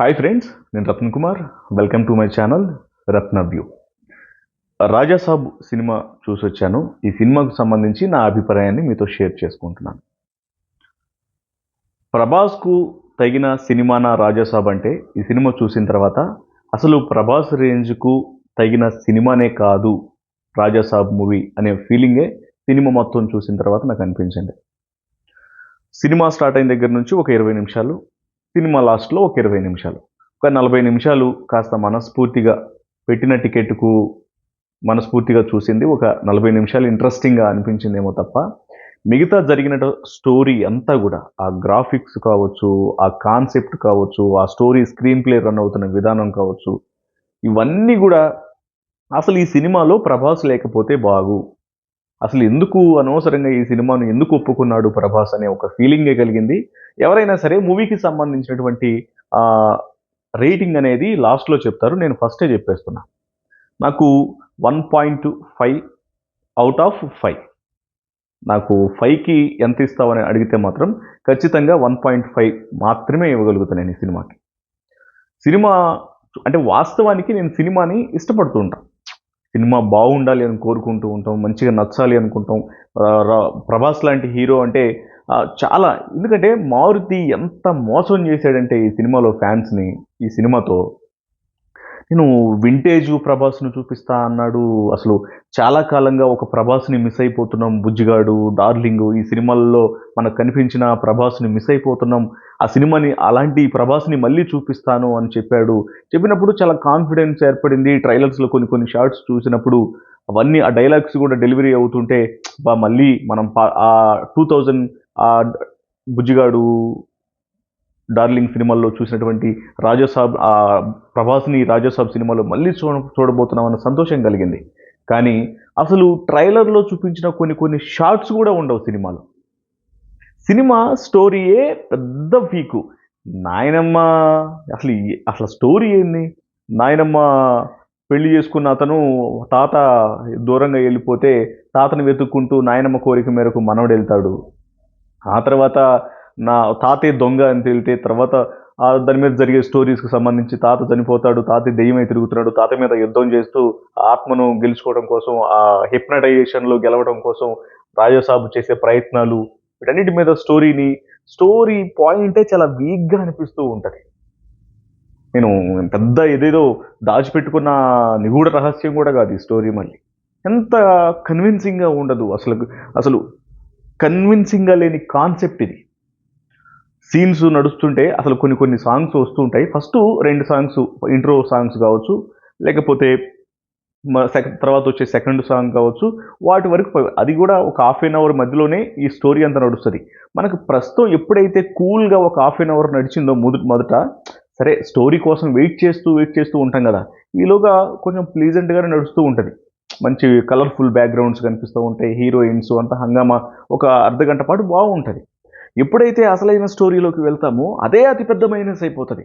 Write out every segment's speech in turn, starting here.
Hi friends నేను Ratan Kumar. Welcome to my channel Ratna view Rajasaab cinema చూసొచ్చాను. ఈ సినిమాకు సంబంధించి నా అభిప్రాయాన్ని మీతో షేర్ చేసుకుంటున్నాను. ప్రభాస్కు తగిన సినిమానా రాజాసాబ్ అంటే ఈ సినిమా చూసిన తర్వాత అసలు ప్రభాస్ రేంజ్కు తగిన సినిమానే కాదు రాజాసాబ్ మూవీ అనే ఫీలింగే సినిమా మొత్తం చూసిన తర్వాత నాకు అనిపించింది. సినిమా స్టార్ట్ అయిన దగ్గర నుంచి ఒక ఇరవై నిమిషాలు సినిమా లాస్ట్లో ఒక ఇరవై నిమిషాలు. ఒక నలభై నిమిషాలు కాస్త మనస్ఫూర్తిగా పెట్టిన టికెట్కు మనస్ఫూర్తిగా చూసింది ఒక నలభై నిమిషాలు ఇంట్రెస్టింగ్గా అనిపించిందేమో తప్ప మిగతా జరిగిన స్టోరీ అంతా కూడా ఆ గ్రాఫిక్స్ కావచ్చు ఆ కాన్సెప్ట్ కావచ్చు ఆ స్టోరీ స్క్రీన్ ప్లే రన్ అవుతున్న విధానం కావచ్చు ఇవన్నీ కూడా అసలు ఈ సినిమాలో ప్రభాస్ లేకపోతే బాగు. అసలు ఎందుకు అనవసరంగా ఈ సినిమాను ఎందుకు ఒప్పుకున్నాడు ప్రభాస్ అనే ఒక ఫీలింగే కలిగింది. ఎవరైనా సరే మూవీకి సంబంధించినటువంటి రేటింగ్ అనేది లాస్ట్లో చెప్తారు. నేను ఫస్టే చెప్పేస్తున్నా. నాకు one point five out of five. నాకు ఫైవ్కి ఎంత ఇస్తావని అడిగితే మాత్రం ఖచ్చితంగా వన్ పాయింట్ ఫైవ్ మాత్రమే ఇవ్వగలుగుతాను నేను ఈ సినిమాకి. సినిమా అంటే వాస్తవానికి నేను సినిమాని ఇష్టపడుతూ ఉంటాను సినిమా బాగుండాలి అని కోరుకుంటూ ఉంటాం మంచిగా నచ్చాలి అనుకుంటాం. రా- ప్రభాస్ లాంటి హీరో అంటే చాలా ఎందుకంటే మారుతి ఎంత మోసం చేశాడంటే ఈ సినిమాలో ఫ్యాన్స్ని ఈ సినిమాతో. నేను వింటేజ్ ప్రభాస్ను చూపిస్తా అన్నాడు. అసలు చాలా కాలంగా ఒక ప్రభాస్ని మిస్ అయిపోతున్నాం. బుజ్జిగాడు డార్లింగ్ ఈ సినిమాల్లో మనకు కనిపించిన ప్రభాస్ని మిస్ అయిపోతున్నాం. ఆ సినిమాని అలాంటి ప్రభాస్ని మళ్ళీ చూపిస్తాను అని చెప్పాడు. చెప్పినప్పుడు చాలా కాన్ఫిడెన్స్ ఏర్పడింది. ట్రైలర్స్లో కొన్ని కొన్ని షార్ట్స్ చూసినప్పుడు అవన్నీ ఆ డైలాగ్స్ కూడా డెలివరీ అవుతుంటే బా మళ్ళీ మనం పా- ఆ టూ థౌజండ్ ఆ బుజ్జిగాడు డార్లింగ్ సినిమాల్లో చూసినటువంటి రాజాసాబ్ ఆ ప్రభాస్ని రాజాసాబ్ సినిమాలో మళ్ళీ చూడ చూడబోతున్నామన్న సంతోషం కలిగింది. కానీ అసలు ట్రైలర్లో చూపించిన కొన్ని కొన్ని షార్ట్స్ కూడా ఉండవు సినిమాలో. సినిమా స్టోరీయే పెద్ద వీకు నాయనమ్మ అసలు అసలు స్టోరీ ఏంది? నాయనమ్మ పెళ్ళి చేసుకున్న అతను తాత దూరంగా వెళ్ళిపోతే తాతను వెతుక్కుంటూ నాయనమ్మ కోరిక మేరకు మనవడు వెళ్తాడు ఆ తర్వాత నా తాతే దొంగ అని తేలితే తర్వాత ఆ దాని మీద జరిగే స్టోరీస్కి సంబంధించి తాత చనిపోతాడు తాత దెయ్యమై తిరుగుతున్నాడు తాత మీద యుద్ధం చేస్తూ ఆ ఆత్మను గెలుచుకోవడం కోసం ఆ హిప్నటైజేషన్లో గెలవడం కోసం రాజసాబు చేసే ప్రయత్నాలు వీటన్నిటి మీద స్టోరీని స్టోరీ పాయింటే చాలా వీక్గా అనిపిస్తూ ఉంటుంది. నేను పెద్ద ఏదేదో దాచిపెట్టుకున్న నిగూఢ రహస్యం కూడా కాదు ఈ స్టోరీ మళ్ళీ. ఎంత కన్విన్సింగ్గా ఉండదు అసలు అసలు కన్విన్సింగ్గా లేని కాన్సెప్ట్ ఇది. సీన్స్ నడుస్తుంటే అసలు కొన్ని కొన్ని సాంగ్స్ వస్తుంటాయి. ఫస్ట్ రెండు సాంగ్స్ ఇంట్రో సాంగ్స్ కావచ్చు లేకపోతే తర్వాత వచ్చే సెకండ్ సాంగ్ కావచ్చు వాటి వరకు అది కూడా ఒక హాఫ్ అన్ అవర్ మధ్యలోనే ఈ స్టోరీ అంతా నడుస్తుంది. మనకు ప్రస్తుతం ఎప్పుడైతే కూల్గా ఒక హాఫ్ అన్ అవర్ నడిచిందో మొదట మొదట సరే స్టోరీ కోసం వెయిట్ చేస్తూ వెయిట్ చేస్తూ ఉంటాం కదా ఈలోగా కొంచెం ప్లీజెంట్గానే నడుస్తూ ఉంటుంది. మంచి కలర్ఫుల్ బ్యాక్గ్రౌండ్స్ కనిపిస్తూ ఉంటాయి హీరోయిన్స్ అంతా హంగామా ఒక అర్ధ గంట పాటు బాగుంటుంది. ఎప్పుడైతే అసలైన స్టోరీలోకి వెళ్తామో అదే అతిపెద్ద మైనస్ అయిపోతుంది.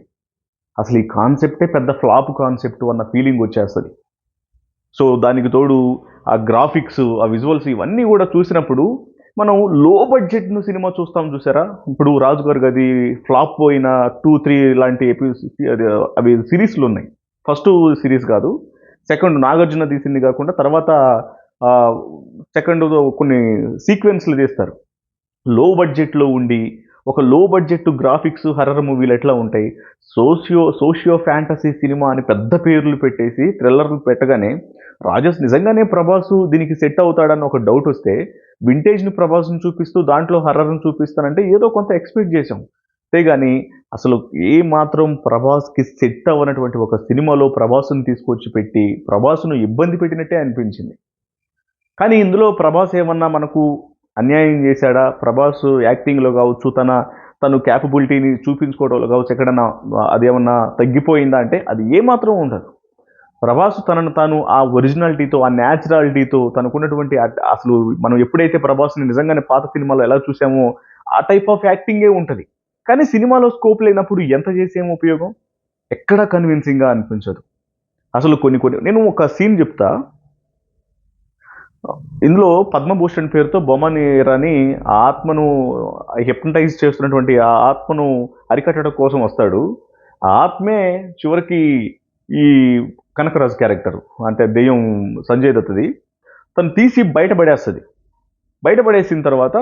అసలు ఈ కాన్సెప్టే పెద్ద ఫ్లాప్ కాన్సెప్ట్ అన్న ఫీలింగ్ వచ్చేస్తుంది. సో దానికి తోడు ఆ గ్రాఫిక్స్ ఆ విజువల్స్ ఇవన్నీ కూడా చూసినప్పుడు మనం లో బడ్జెట్ను సినిమా చూస్తాం చూసారా? ఇప్పుడు రాజుగారు గది ఫ్లాప్ పోయిన టూ త్రీ లాంటి ఎపిసోడ్ అవి సిరీస్లు ఉన్నాయి. ఫస్ట్ సిరీస్ కాదు. సెకండ్ నాగార్జున తీసింది కాకుండా తర్వాత సెకండ్ కొన్ని సీక్వెన్స్లు తీస్తారు. లో బడ్జెట్లో ఉండి ఒక లో బడ్జెట్ గ్రాఫిక్స్ హర్రర్ మూవీలు ఎట్లా ఉంటాయి? సోషియో సోషియో ఫ్యాంటసీ సినిమా అని పెద్ద పేర్లు పెట్టేసి థ్రిల్లర్లు పెట్టగానే రాజస్ నిజంగానే ప్రభాస్ దీనికి సెట్ అవుతాడని ఒక డౌట్ వస్తే వింటేజ్ని ప్రభాస్ని చూపిస్తూ దాంట్లో హర్రర్ని చూపిస్తానంటే ఏదో కొంత ఎక్స్పెక్ట్ చేశాం. అంతేగాని అసలు ఏ మాత్రం ప్రభాస్కి సెట్ అవ్వనటువంటి ఒక సినిమాలో ప్రభాస్ను తీసుకొచ్చి పెట్టి ప్రభాస్ను ఇబ్బంది పెట్టినట్టే అనిపించింది. కానీ ఇందులో ప్రభాస్ ఏమన్నా మనకు అన్యాయం చేశాడా? ప్రభాస్ యాక్టింగ్లో కావచ్చు తన తను క్యాపబిలిటీని చూపించుకోవడంలో కావచ్చు ఎక్కడన్నా అదేమన్నా తగ్గిపోయిందా అంటే అది ఏమాత్రం ఉండదు. ప్రభాస్ తనను తాను ఆ ఒరిజినాలిటీతో ఆ న్యాచురాలిటీతో తనకున్నటువంటి అసలు మనం ఎప్పుడైతే ప్రభాస్ని నిజంగానే పాత సినిమాలో ఎలా చూసామో ఆ టైప్ ఆఫ్ యాక్టింగే ఉంటుంది. కానీ సినిమాలో స్కోప్ లేనప్పుడు ఎంత చేసేం ఉపయోగం? ఎక్కడా కన్విన్సింగ్గా అనిపించదు. అసలు కొన్ని కొన్ని నేను ఒక సీన్ చెప్తా. ఇందులో పద్మభూషణ్ పేరుతో బొమ్మని రాని ఆ ఆత్మను హిప్నటైజ్ చేస్తున్నటువంటి ఆ ఆత్మను అరికట్టడం కోసం వస్తాడు. ఆ ఆత్మే చివరికి ఈ కనకరాజు క్యారెక్టర్ అంటే దెయ్యం సంజయ్ దత్తది. తను తీసి బయటపడేస్తుంది. బయటపడేసిన తర్వాత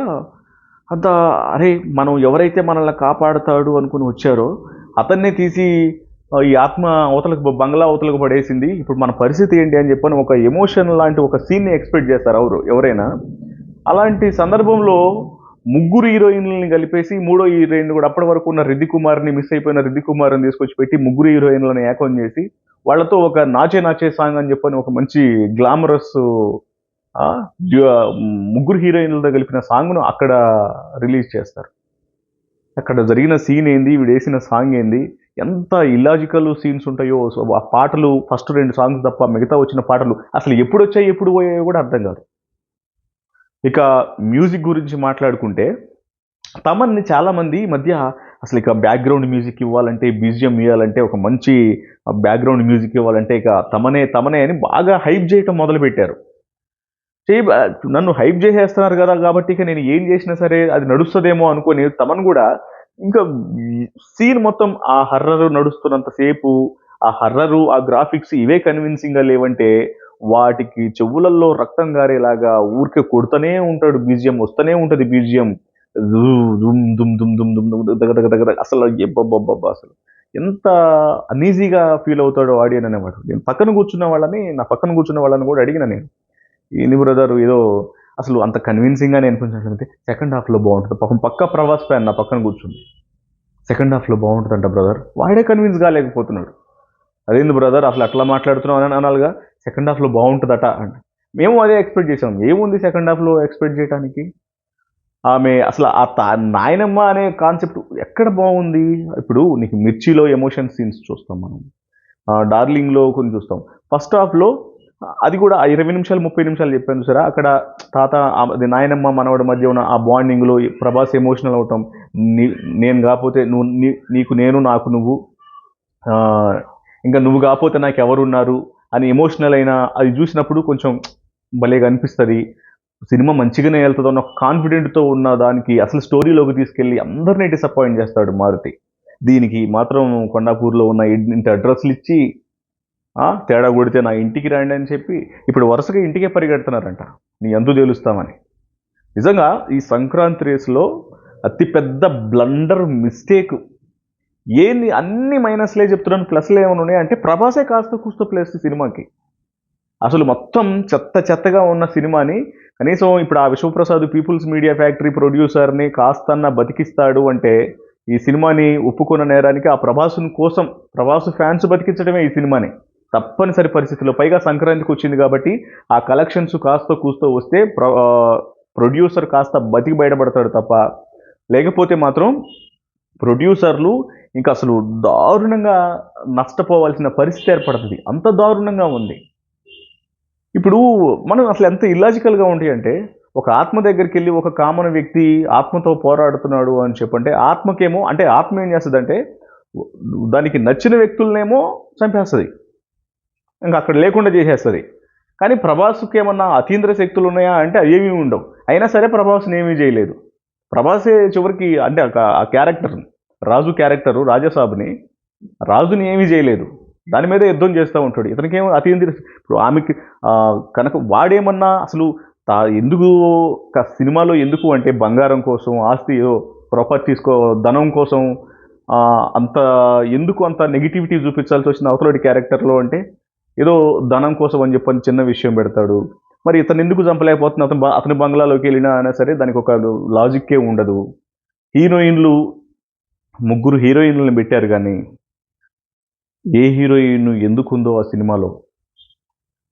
అంత అరే మనం ఎవరైతే మనల్ని కాపాడుతాడు అనుకుని వచ్చారో అతన్నే తీసి ఈ ఆత్మ అవతలకు బంగ్లా అవతలకు పడేసింది. ఇప్పుడు మన పరిస్థితి ఏంటి అని చెప్పని ఒక ఎమోషన్ లాంటి ఒక సీన్ని ఎక్స్పెక్ట్ చేస్తారు ఎవరు ఎవరైనా. అలాంటి సందర్భంలో ముగ్గురు హీరోయిన్లని కలిపేసి మూడో హీరోయిన్ కూడా అప్పటి వరకు ఉన్న రిద్ధి కుమార్ని మిస్ అయిపోయిన రిద్ధి కుమార్ని తీసుకొచ్చి పెట్టి ముగ్గురు హీరోయిన్లను ఏకం చేసి వాళ్ళతో ఒక నాచే నాచే సాంగ్ అని చెప్పని ఒక మంచి గ్లామరస్ ముగ్గురు హీరోయిన్లతో కలిపిన సాంగ్ను అక్కడ రిలీజ్ చేస్తారు. అక్కడ జరిగిన సీన్ ఏంది వీడు వేసిన సాంగ్ ఏంది ఎంత ఇల్లాజికల్ సీన్స్ ఉంటాయో ఆ పాటలు ఫస్ట్ రెండు సాంగ్స్ తప్ప మిగతా వచ్చిన పాటలు అసలు ఎప్పుడు వచ్చాయి ఎప్పుడు పోయాయో కూడా అర్థం కాదు. ఇక మ్యూజిక్ గురించి మాట్లాడుకుంటే తమన్ని చాలామంది ఈ మధ్య అసలు ఇక బ్యాక్గ్రౌండ్ మ్యూజిక్ ఇవ్వాలంటే బీజిఎం ఇవ్వాలంటే ఒక మంచి బ్యాక్గ్రౌండ్ మ్యూజిక్ ఇవ్వాలంటే ఇక తమనే తమనే అని బాగా హైప్ చేయటం మొదలుపెట్టారు. చేయి నన్ను హైప్ చేసేస్తున్నారు కదా కాబట్టి ఇక నేను ఏం చేసినా సరే అది నడుస్తుందేమో అనుకొని తమను కూడా ఇంకా సీన్ మొత్తం ఆ హర్రరు నడుస్తున్నంతసేపు ఆ హర్రరు ఆ గ్రాఫిక్స్ ఇవే కన్విన్సింగ్గా లేవంటే వాటికి చెవులల్లో రక్తం గారేలాగా ఊరికే కొడుతూనే ఉంటాడు బీజియం వస్తూనే ఉంటుంది బీజియం దుమ్ దుమ్ దుమ్ దుమ్ దుమ్ దుమ్ దగ్గర దగ్గర దగ్గర అసలు ఎబ్బబ్బబ్బబ్బా అసలు. ఎంత అనీజీగా ఫీల్ అవుతాడో ఆడియన్ అనేవాడు. నేను పక్కన కూర్చున్న వాళ్ళని నా పక్కన కూర్చున్న వాళ్ళని కూడా అడిగిన నేను. ఏంది బ్రదర్ ఏదో అసలు అంత కన్విన్సింగ్గా నేను అనిపించినట్లయితే సెకండ్ హాఫ్లో బాగుంటుంది. పాపం పక్క ప్రవాస్ ప్యాన్ నా పక్కన కూర్చుంది. సెకండ్ హాఫ్లో బాగుంటుందంట బ్రదర్ వాడే కన్విన్స్ కాలేకపోతున్నాడు అదేంది బ్రదర్ అసలు అట్లా మాట్లాడుతున్నావు అని అనాలిగా సెకండ్ హాఫ్లో బాగుంటుందట అంట. మేము అదే ఎక్స్పెక్ట్ చేసాం ఏముంది సెకండ్ హాఫ్లో ఎక్స్పెక్ట్ చేయడానికి ఆమె అసలు ఆ తా- నాయనమ్మ అనే కాన్సెప్ట్ ఎక్కడ బాగుంది? ఇప్పుడు నీకు మిర్చిలో ఎమోషన్ సీన్స్ చూస్తాం మనం. డార్లింగ్లో కొన్ని చూస్తాం. ఫస్ట్ హాఫ్లో అది కూడా ఆ ఇరవై నిమిషాలు ముప్పై నిమిషాలు చెప్పాను చూసారా? అక్కడ తాత అది నాయనమ్మ మనవడి మధ్య ఉన్న ఆ బాండింగ్లో ప్రభాస్ ఎమోషనల్ అవటం. నీ నేను కాకపోతే నువ్వు నీ- నీకు నేను నాకు నువ్వు ఇంకా నువ్వు కాకపోతే నాకు ఎవరున్నారు అని ఎమోషనల్ అయిన అది చూసినప్పుడు కొంచెం భలేగా అనిపిస్తుంది. సినిమా మంచిగానే వెళ్తుంది అన్న కాన్ఫిడెంట్తో ఉన్న దానికి అసలు స్టోరీలోకి తీసుకెళ్ళి అందరినీ డిసప్పాయింట్ చేస్తాడు మారుతి. దీనికి మాత్రం కొండాపూర్లో ఉన్న ఇంటి అడ్రస్లు ఇచ్చి తేడా కొడితే నా ఇంటికి రండి అని చెప్పి ఇప్పుడు వరుసగా ఇంటికే పరిగెడుతున్నారంట. నీ అందు తేలుస్తామని. నిజంగా ఈ సంక్రాంతి రేసులో అతిపెద్ద బ్లండర్ మిస్టేక్. ఏంది అన్ని మైనస్లే చెప్తున్నాను ప్లస్లు ఏమైనా ఉన్నాయి? అంటే ప్రభాసే కాస్త కూస్త ప్లేస్ సినిమాకి. అసలు మొత్తం చెత్త చెత్తగా ఉన్న సినిమాని కనీసం ఇప్పుడు ఆ విశ్వప్రసాద్ పీపుల్స్ మీడియా ఫ్యాక్టరీ ప్రొడ్యూసర్ని కాస్తన్న బతికిస్తాడు అంటే ఈ సినిమాని ఒప్పుకున్న నేరానికి ఆ ప్రభాసుని కోసం ప్రభాసు ఫ్యాన్స్ బతికించడమే ఈ సినిమాని. తప్పనిసరి పరిస్థితిలో పైగా సంక్రాంతికి వచ్చింది కాబట్టి ఆ కలెక్షన్స్ కాస్త కూస్తూ వస్తే ప్ర ప్రొడ్యూసర్ కాస్త బతికి బయటపడతాడు తప్ప. లేకపోతే మాత్రం ప్రొడ్యూసర్లు ఇంకా అసలు దారుణంగా నష్టపోవాల్సిన పరిస్థితి ఏర్పడుతుంది. అంత దారుణంగా ఉంది. ఇప్పుడు మనం అసలు ఎంత ఇల్లాజికల్గా ఉంటాయి అంటే ఒక ఆత్మ దగ్గరికి వెళ్ళి ఒక కామన్ వ్యక్తి ఆత్మతో పోరాడుతున్నాడు అని చెప్పంటే ఆత్మకేమో అంటే ఆత్మ ఏం చేస్తుందంటే దానికి నచ్చిన వ్యక్తులనేమో చంపేస్తుంది. ఇంకా అక్కడ లేకుండా చేసేస్తుంది. కానీ ప్రభాస్కి ఏమన్నా అతీంద్ర శక్తులు ఉన్నాయా అంటే అవేమీ ఉండవు. అయినా సరే ప్రభాస్ని ఏమీ చేయలేదు. ప్రభాసే చివరికి అంటే ఆ- ఆ క్యారెక్టర్ రాజు క్యారెక్టరు రాజసాబ్ని రాజుని ఏమీ చేయలేదు. దాని మీద యుద్ధం చేస్తూ ఉంటాడు. ఇతనికేమో అతీంద్ర ఇప్పుడు ఆమెకి కనుక వాడేమన్నా అసలు తా ఎందుకు సినిమాలో ఎందుకు అంటే బంగారం కోసం ఆస్తి ప్రాపర్టీస్ కో ధనం కోసం అంత ఎందుకు అంత నెగిటివిటీ చూపించాల్సి వచ్చిన అవతలటి క్యారెక్టర్లో అంటే ఏదో ధనం కోసం అని చెప్పని చిన్న విషయం పెడతాడు. మరి ఇతను ఎందుకు చంపలేకపోతున్నా అతను అతని బంగ్లాలోకి వెళ్ళినా అయినా సరే దానికి ఒక లాజిక్కే ఉండదు. హీరోయిన్లు ముగ్గురు హీరోయిన్లను పెట్టారు కానీ ఏ హీరోయిన్ ఎందుకు ఉందో ఆ సినిమాలో?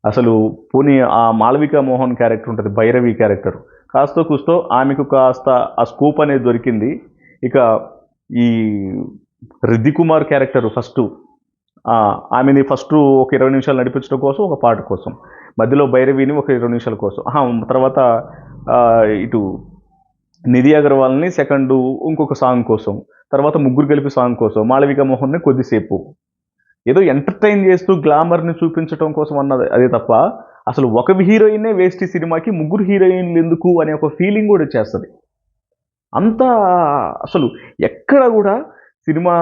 అసలు పోనీ ఆ మాళవిక మోహన్ క్యారెక్టర్ ఉంటుంది భైరవి క్యారెక్టర్. కాస్తో కూస్తో ఆమెకు కాస్త ఆ స్కోప్ అనేది దొరికింది. ఇక ఈ రిద్ది కుమార్ క్యారెక్టర్ ఫస్ట్ ఆమెని ఫస్ట్ ఒక ఇరవై నిమిషాలు నడిపించడం కోసం ఒక పాట కోసం. మధ్యలో భైరవిని ఒక ఇరవై నిమిషాల కోసం. తర్వాత ఇటు నిధి అగర్వాల్ని సెకండ్ ఇంకొక సాంగ్ కోసం తర్వాత ముగ్గురు కలిపి సాంగ్ కోసం మాళవిక మోహన్ని కొద్దిసేపు. ఏదో ఎంటర్టైన్ చేస్తూ గ్లామర్ని చూపించడం కోసం అన్నది అదే తప్ప అసలు ఒక హీరోయినే వేస్ట్ ఈ సినిమాకి ముగ్గురు హీరోయిన్లు ఎందుకు అనే ఒక ఫీలింగ్ కూడా వచ్చేస్తుంది. అంత అసలు ఎక్కడ కూడా సినిమా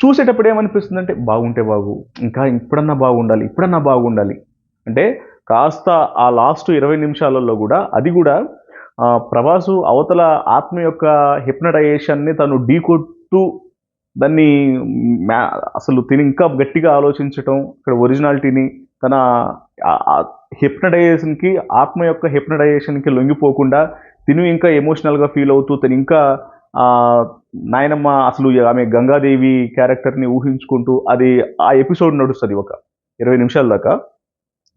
చూసేటప్పుడు ఏమనిపిస్తుంది అంటే బాగుంటే బాగు ఇంకా ఇప్పుడన్నా బాగుండాలి ఇప్పుడన్నా బాగుండాలి. అంటే కాస్త ఆ లాస్ట్ ఇరవై నిమిషాలలో కూడా అది కూడా ప్రభాసు అవతల ఆత్మ యొక్క హిప్నటైజేషన్ని తను ఢీకొట్టు దాన్ని మ్యా అసలు తిని ఇంకా గట్టిగా ఆలోచించటం ఇక్కడ ఒరిజినాలిటీని తన హిప్నటైజేషన్కి ఆత్మ యొక్క హిప్నటైజేషన్కి లొంగిపోకుండా తిను ఇంకా ఎమోషనల్గా ఫీల్ అవుతూ తను ఇంకా నాయనమ్మ అసలు ఆమె గంగాదేవి క్యారెక్టర్ని ఊహించుకుంటూ అది ఆ ఎపిసోడ్ నడుస్తుంది ఒక ఇరవై నిమిషాల దాకా.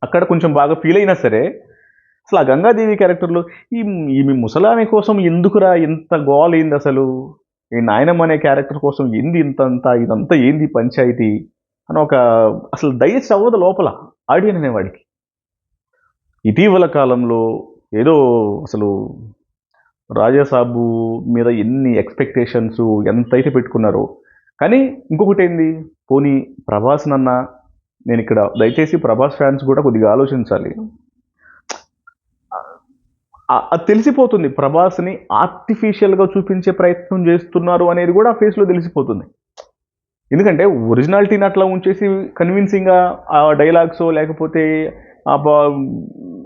అక్కడ కొంచెం బాగా ఫీల్ అయినా సరే అసలు ఆ గంగాదేవి క్యారెక్టర్లో ఈ ఈమె ముసలామె కోసం ఎందుకురా ఇంత గోల్ ఏంది అసలు? ఈ నాయనమ్మ అనే క్యారెక్టర్ కోసం ఏంది ఇంత ఇదంతా ఏంది పంచాయతీ? అని ఒక అసలు దయచేసి అవ్వదు లోపల ఆడియన్ అనేవాడికి. ఇటీవల కాలంలో ఏదో అసలు రాజాసాబు మీద ఎన్ని ఎక్స్పెక్టేషన్స్ ఎంతైతే పెట్టుకున్నారో. కానీ ఇంకొకటి ఏంది? పోనీ ప్రభాస్ నన్న నేను ఇక్కడ దయచేసి ప్రభాస్ ఫ్యాన్స్ కూడా కొద్దిగా ఆలోచించాలి. అది తెలిసిపోతుంది. ప్రభాస్ని ఆర్టిఫిషియల్గా చూపించే ప్రయత్నం చేస్తున్నారు అనేది కూడా ఆ ఫేస్లో తెలిసిపోతుంది. ఎందుకంటే ఒరిజినాలిటీని అట్లా ఉంచేసి కన్విన్సింగ్గా ఆ డైలాగ్స్ లేకపోతే ఆ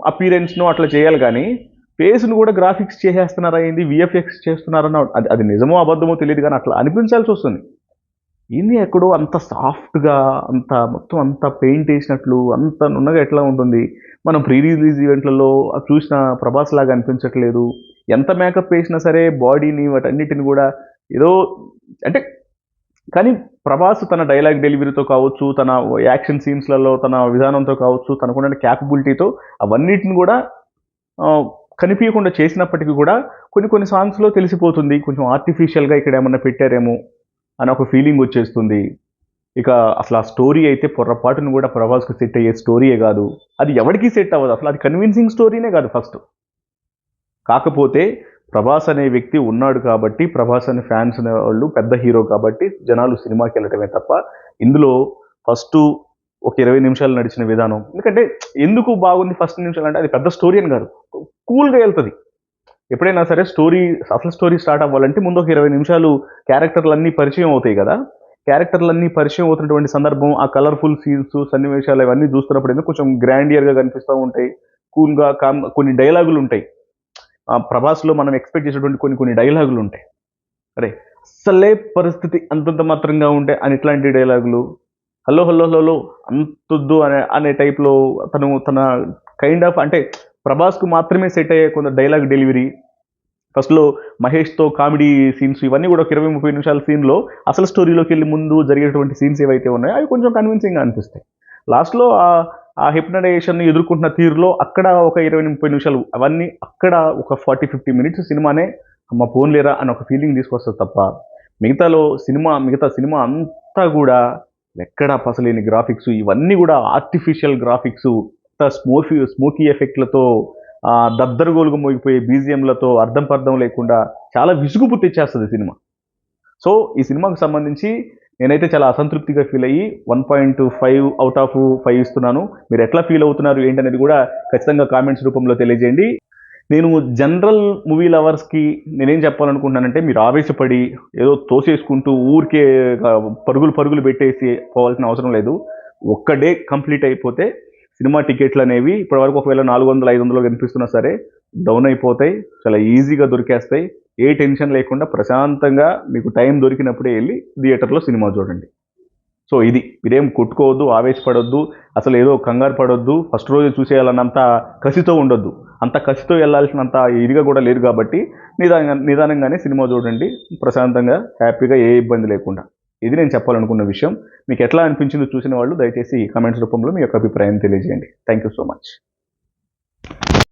అపీరెన్స్ను అట్లా చేయాలి కానీ ఫేస్ను కూడా గ్రాఫిక్స్ చేసేస్తున్నారా ఏంది? విఎఫ్ఎక్స్ చేస్తున్నారన్న అది అది నిజమో అబద్ధమో తెలియదు కానీ అట్లా అనిపించాల్సి వస్తుంది. ఏంది ఎక్కడో అంత సాఫ్ట్గా అంత మొత్తం అంత పెయింట్ వేసినట్లు అంత నున్నగా ఎట్లా ఉంటుంది? మనం ప్రీ రిలీజ్ ఈవెంట్లలో అది చూసిన ప్రభాస్ లాగా అనిపించట్లేదు. ఎంత మేకప్ వేసినా సరే బాడీని వాటన్నిటిని కూడా ఏదో అంటే కానీ ప్రభాస్ తన డైలాగ్ డెలివరీతో కావచ్చు తన యాక్షన్ సీన్స్లలో తన విధానంతో కావచ్చు తనకున్న క్యాపబిలిటీతో అవన్నిటిని కూడా కనిపించకుండా చేసినప్పటికీ కూడా కొన్ని కొన్ని సాంగ్స్లో తెలిసిపోతుంది కొంచెం ఆర్టిఫిషియల్గా ఇక్కడ ఏమన్నా పెట్టారేమో అని ఒక ఫీలింగ్ వచ్చేస్తుంది. ఇక అసలు ఆ స్టోరీ అయితే పొరపాటును కూడా ప్రభాస్కి సెట్ అయ్యే స్టోరీయే కాదు. అది ఎవరికి సెట్ అవ్వదు. అసలు అది కన్విన్సింగ్ స్టోరీనే కాదు ఫస్ట్ కాకపోతే ప్రభాస్ అనే వ్యక్తి ఉన్నాడు కాబట్టి ప్రభాస్ అనే ఫ్యాన్స్ అనే వాళ్ళు పెద్ద హీరో కాబట్టి జనాలు సినిమాకి వెళ్ళటమే తప్ప ఇందులో ఫస్ట్ ఒక ఇరవై నిమిషాలు నడిచిన విధానం. ఎందుకంటే ఎందుకు బాగుంది ఫస్ట్ నిమిషాలు అంటే అది పెద్ద స్టోరీ అని కాదు. కూల్గా వెళ్తుంది. ఎప్పుడైనా సరే స్టోరీ అసలు స్టోరీ స్టార్ట్ అవ్వాలంటే ముందు ఒక ఇరవై నిమిషాలు క్యారెక్టర్లన్నీ పరిచయం అవుతాయి కదా. క్యారెక్టర్లన్నీ పరిచయం అవుతున్నటువంటి సందర్భం ఆ కలర్ఫుల్ సీన్స్ సన్నివేశాలు అవన్నీ చూస్తున్నప్పుడు ఏందో కొంచెం గ్రాండియర్గా కనిపిస్తూ ఉంటాయి. కూల్గా కామ్ కొన్ని డైలాగులు ఉంటాయి. ఆ ప్రభాస్లో మనం ఎక్స్పెక్ట్ చేసేటువంటి కొన్ని కొన్ని డైలాగులు ఉంటాయి. అరే అసలే పరిస్థితి అంతంత మాత్రంగా ఉంటే అని ఇట్లాంటి డైలాగులు హలో హలో హలో అంతొద్దు అనే అనే టైప్లో తను తన కైండ్ ఆఫ్ అంటే ప్రభాస్కు మాత్రమే సెట్ అయ్యే కొంత డైలాగ్ డెలివరీ ఫస్ట్లో మహేష్తో కామెడీ సీన్స్ ఇవన్నీ కూడా ఒక ఇరవై ముప్పై నిమిషాల సీన్లో అసలు స్టోరీలోకి వెళ్ళి ముందు జరిగేటువంటి సీన్స్ ఏవైతే ఉన్నాయో అవి కొంచెం కన్విన్సింగ్గా అనిపిస్తాయి. లాస్ట్లో ఆ ఆ ఎదుర్కొంటున్న తీరులో అక్కడ ఒక ఇరవై ముప్పై నిమిషాలు అవన్నీ అక్కడ ఒక ఫార్టీ ఫిఫ్టీ మినిట్స్ సినిమానే అమ్మ ఫోన్ లేరా అని ఒక ఫీలింగ్ తీసుకొస్తుంది తప్ప మిగతాలో సినిమా మిగతా సినిమా అంతా కూడా ఎక్కడ పసలేని గ్రాఫిక్స్ ఇవన్నీ కూడా ఆర్టిఫిషియల్ గ్రాఫిక్స్ స్మోకీ స్మోకీ ఎఫెక్ట్లతో ఆ, దద్దరగోలుగా మోగిపోయే బీజిఎంలతో అర్థం పర్థం లేకుండా చాలా విసుగు తెచ్చేస్తుంది సినిమా. సో ఈ సినిమాకు సంబంధించి నేనైతే చాలా అసంతృప్తిగా ఫీల్ అయ్యి one point five out of five ఇస్తున్నాను. మీరు ఎట్లా ఫీల్ అవుతున్నారు ఏంటనేది కూడా ఖచ్చితంగా కామెంట్స్ రూపంలో తెలియజేయండి. నేను జనరల్ మూవీ లవర్స్కి నేనేం చెప్పాలనుకుంటున్నానంటే మీరు ఆవేశపడి ఏదో తోసేసుకుంటూ ఊరికే పరుగులు పరుగులు పెట్టేసి పోవాల్సిన అవసరం లేదు. ఒక్క డే కంప్లీట్ అయిపోతే సినిమా టికెట్లు అనేవి ఇప్పటివరకు ఒకవేళ నాలుగు వందలు ఐదు వందలు కనిపిస్తున్నా సరే డౌన్ అయిపోతాయి చాలా ఈజీగా దొరికేస్తాయి. ఏ టెన్షన్ లేకుండా ప్రశాంతంగా మీకు టైం దొరికినప్పుడే వెళ్ళి థియేటర్లో సినిమా చూడండి. సో ఇది మీరేం కొట్టుకోవద్దు ఆవేశపడొద్దు అసలు ఏదో కంగారు పడొద్దు ఫస్ట్ రోజు చూసేయాలన్నంత కసితో ఉండొద్దు. అంత కసితో వెళ్ళాల్సినంత ఇదిగా కూడా లేదు కాబట్టి నిదానంగా నిదానంగానే సినిమా చూడండి ప్రశాంతంగా హ్యాపీగా ఏ ఇబ్బంది లేకుండా. ఇది నేను చెప్పాలనుకున్న విషయం. మీకు ఎట్లా అనిపించిందో చూసిన వాళ్ళు దయచేసి కమెంట్స్ రూపంలో మీ యొక్క అభిప్రాయం తెలియజేయండి. Thank you so much